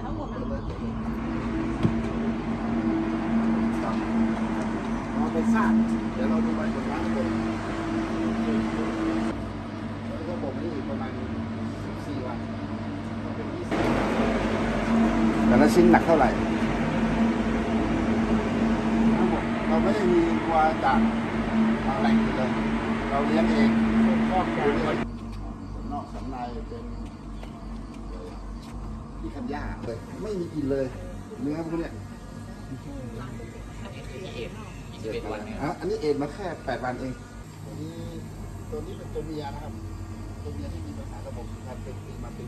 แต่ทั้งหมดนะเราไปสร้างเดี๋ยวเราดูใบผลงานทั้งหมดแล้วก็บ่มนี่อีกประมาณ14วันก็เป็น20แต่ละชิ้นหนักเท่าไหร่ทั้งหมดเราไม่ได้มีวัวจากทางแหล่งอื่นเลย เราเลี้ยงเองครอบครัวนอกสันในเป็น ที่คันย่าเลยไม่มีกลินเลย เนื้อพวกเนี้ยเจ็ดวันอะอันนี้เอ็ดมาแค่แปดวันเองตัวนี้ตัวนี้เป็นตัวเมียนะครับตัวเมียที่มีปัญหาระบบการเป็นปีมาปี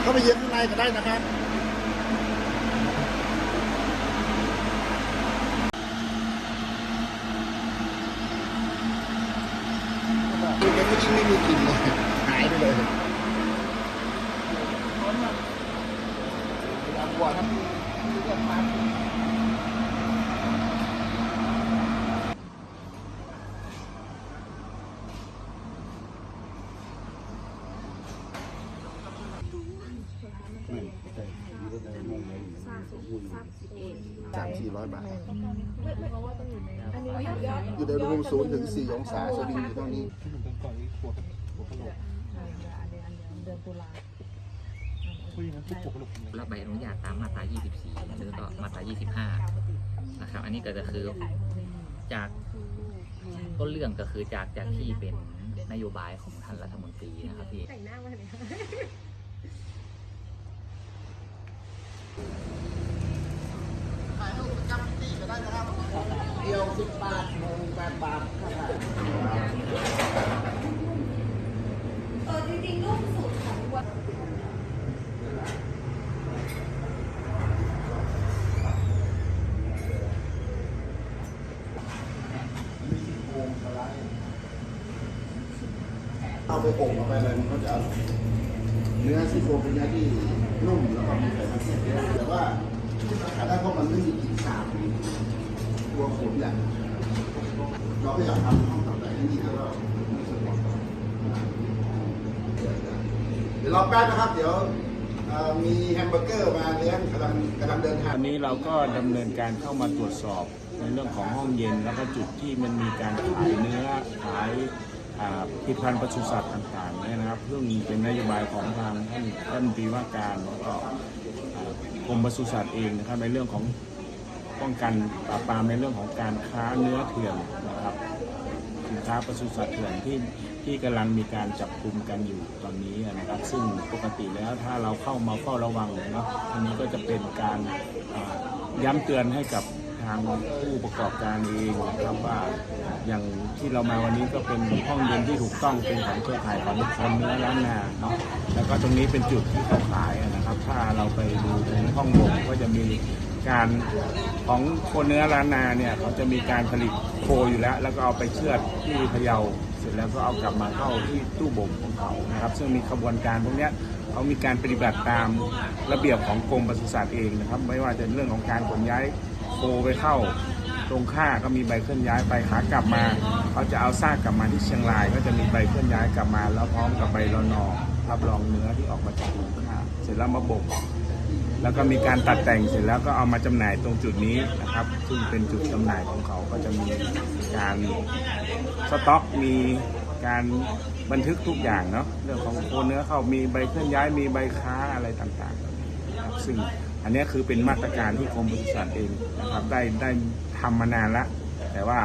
เข้าไปเย็นข้างในก็ได้นะครับ คือแกก็ยิ่งไม่มีกลิ่นเลยหายไปเลยบอกทั้งสามสี่ร้อยบาท อยู่ในอุณหภูมิศูนย์ถึงสี่องศาสวิงอยู่เท่านี้ รับใบอนุญาตตามมาตรา 24 หรือก็มาตรา 25 นะครับ อันนี้ก็จะคือจากต้นเรื่องก็คือจากจากที่เป็นนโยบายของท่านรัฐมนตรีนะครับพี่แต่งหน้ามาเลยถ่ายรูปประจำที่ก็ได้นะครับเดียวสิบบาทหนึ่งแปดบาทค่าถ่าย เออจริงๆรูปสูตรของวัว เอาไปอบเอาไปอะไรมันก็จะอร่อยเนื้อซี่โครงเป็นเนื้อที่นุ่มแล้วก็มีไขมันเยอะแต่ว่าถ้าพวกมันไม่มีกลิ่นสาบตัวขมอย่างเราก็อยากทำห้องต่อไปที่นี่ก็ไม่สะดวกเดี๋ยวรอแป๊บนะครับ เดี๋ยว มีแฮมเบอร์เกอร์มาเลี้ยงกำลังกำลังเดินทางอันนี้เราก็ดำเนินการเข้ามาตรวจสอบในเรื่องของห้องเย็น แล้วก็จุดที่มันมีการขายเนื้อขายอ่าผลิตภัณฑ์ปศุสัตว์ต่างๆเนี่ยนะครับซึ่งเป็นนโยบายของทางท่านท่านตรีว่าการแล้วก็อ่ากรมปศุสัตว์เองนะครับในเรื่องของป้องกันปราบปรามในเรื่องของการค้าเนื้อเถื่อนนะครับ สินค้าปศุสัตว์เถื่อนที่ ที่กำลังมีการจับกลุ่มกันอยู่ตอนนี้นะครับ ซึ่งปกติแล้วถ้าเราเข้ามาเฝ้าระวังเนาะอันนี้ก็จะเป็นการย้ำเตือนให้กับทางผู้ประกอบการเองนะครับว่าอย่างที่เรามาวันนี้ก็เป็นห้องเย็นที่ถูกต้องเป็นของเครือข่ายของคนเนื้อล้านนาเนาะแล้วก็ตรงนี้เป็นจุดที่เขาขายนะครับ ถ้าเราไปดูในห้องบ่มก็จะมีการของโคเนื้อล้านนาเนี่ยเขาจะมีการผลิตโคอยู่แล้ว แล้วก็เอาไปเชือดที่พะเยา ร็จแล้วก็เอากลับมาเข้าที่ตู้บ่มของเขานะครับ ซึ่งมีขบวนการพวกนี้เขามีการปฏิบัติตามระเบียบของกรมปศุสัตว์เองนะครับ ไม่ว่าจะเรื่องของการขนย้ายโคไปเข้าตรงค่าก็มีใบเคลื่อนย้ายไปขากลับมาเขาจะเอาซากกลับมาที่เชียงราย ก็จะมีใบเคลื่อนย้ายกลับมา แล้วพร้อมกับใบรอนอรับรองเนื้อที่ออกมาจากโรงค่าเสร็จแล้วมาบ่ม แล้วก็มีการตัดแต่งเสร็จแล้วก็เอามาจำหน่ายตรงจุดนี้นะครับ ซึ่งเป็นจุดจำหน่ายของเขาก็จะมีการสต็อกมีการบันทึกทุกอย่างเนาะเรื่องของโคเนื้อเขามีใบเคลื่อนย้ายมีใบค้าอะไรต่างๆนะครับซึ่งอันนี้คือเป็นมาตรการที่กรมปศุสัตว์เองนะครับได้ได้ทำมานานละแต่ว่า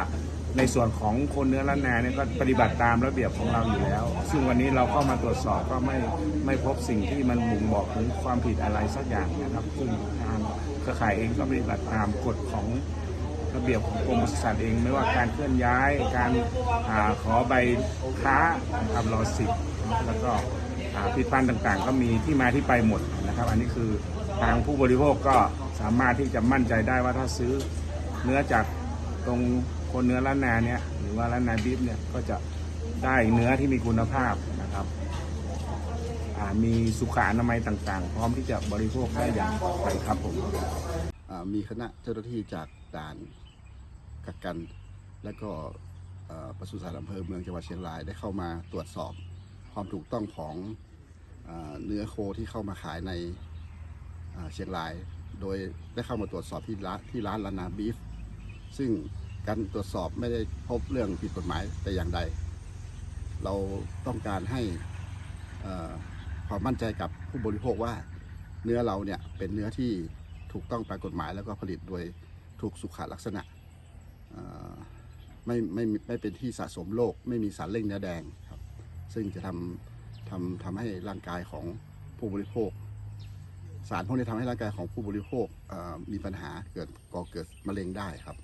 ในส่วนของคนเนื้อล้านนาเนี่ยก็ปฏิบัติตามระเบียบของเราอยู่แล้ว ซึ่งวันนี้เราเข้ามาตรวจสอบก็ไม่ไม่พบสิ่งที่มันบ่งบอกถึงความผิดอะไรสักอย่างนะครับ ซึ่งทางเครือข่ายเองก็ปฏิบัติตามกฎของระเบียบของกรมปศุสัตว์เองไม่ว่าการเคลื่อนย้ายการอาขอใบค้านะครับรอสิบแล้วก็ผลิตภัณฑ์ต่างๆ ก็มีที่มาที่ไปหมดนะครับ อันนี้คือทางผู้บริโภคก็สามารถที่จะมั่นใจได้ว่าถ้าซื้อเนื้อจากตรง คนเนื้อล้านนาเนี่ยหรือว่าล้านนาบีฟเนี่ยก็จะได้เนื้อที่มีคุณภาพนะครับมีสุขอนามัยต่างๆ พร้อมที่จะบริโภคได้อย่างปลอดภัยครับผมมีคณะเจ้าหน้าที่จากด่านกักกัน และก็เอ่อปศุสัตว์อำเภอเมืองจังหวัดเชียงรายได้เข้ามาตรวจสอบความถูกต้องของเอ่อเนื้อโคที่เข้ามาขายในเอ่อเชียงราย โดยได้เข้ามาตรวจสอบที่ร้านที่ร้านลานาบีฟซึ่ง การตรวจสอบไม่ได้พบเรื่องผิดกฎหมายแต่อย่างใด เราต้องการให้ความมั่นใจกับผู้บริโภคว่าเนื้อเราเนี่ยเป็นเนื้อที่ถูกต้องตามกฎหมาย แล้วก็ผลิตโดยถูกสุขลักษณะไม่ไม่ไม่เป็นที่สะสมโรคไม่มีสารเร่งเนื้อแดงครับ ซึ่งจะทำทำทำให้ร่างกายของผู้บริโภค สารพวกนี้ทำให้ร่างกายของผู้บริโภคมีปัญหาเกิดก่อเกิดมะเร็งได้ครับ